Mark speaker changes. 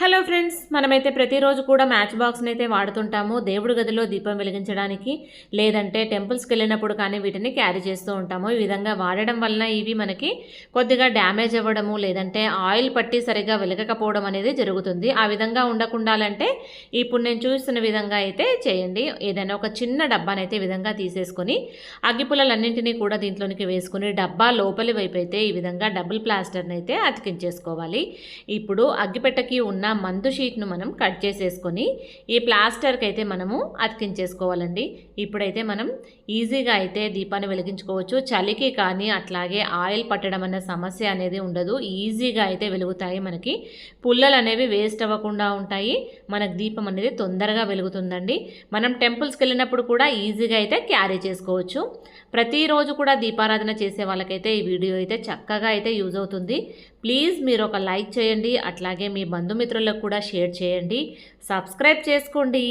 Speaker 1: Hello friends మనమైతే ప్రతిరోజు కూడా మ్యాచ్ బాక్స్ని అయితే వాడుతుంటాము. దేవుడి గదిలో దీపం వెలిగించడానికి లేదంటే టెంపుల్స్కి వెళ్ళినప్పుడు కానీ వీటిని క్యారీ చేస్తూ ఉంటాము. ఈ విధంగా వాడడం వలన ఇవి మనకి కొద్దిగా డ్యామేజ్ అవ్వడము లేదంటే ఆయిల్ పట్టి సరిగా వెలగకపోవడం అనేది జరుగుతుంది. ఆ విధంగా ఉండకుండాలంటే ఇప్పుడు నేను చూస్తున్న విధంగా అయితే చేయండి. ఏదైనా ఒక చిన్న డబ్బానైతే ఈ విధంగా తీసేసుకొని అగ్గిపుల్లలన్నింటినీ కూడా దీంట్లోనికి వేసుకుని డబ్బా లోపలి వైపు అయితే ఈ విధంగా డబుల్ ప్లాస్టర్ని అయితే అతికించేసుకోవాలి. ఇప్పుడు అగ్గిపెట్టకి ఉన్న మందు షీట్ను మనం కట్ చేసేసుకొని ఈ ప్లాస్టర్కి అయితే మనము అతికించేసుకోవాలండి. ఇప్పుడైతే మనం ఈజీగా అయితే దీపాన్ని వెలిగించుకోవచ్చు. చలికి కానీ అట్లాగే ఆయిల్ పట్టడం అన్న సమస్య అనేది ఉండదు. ఈజీగా అయితే వెలుగుతాయి మనకి. పుల్లలు అనేవి వేస్ట్ అవ్వకుండా ఉంటాయి. మనకు దీపం అనేది తొందరగా వెలుగుతుందండి. మనం టెంపుల్స్కి వెళ్ళినప్పుడు కూడా ఈజీగా అయితే క్యారీ చేసుకోవచ్చు. ప్రతిరోజు కూడా దీపారాధన చేసే వాళ్ళకైతే ఈ వీడియో అయితే చక్కగా అయితే యూజ్ అవుతుంది. ప్లీజ్ మీరు ఒక లైక్ చేయండి. అట్లాగే మీ మిత్రులకు కూడా షేర్ చేయండి. సబ్స్క్రైబ్ చేసుకోండి.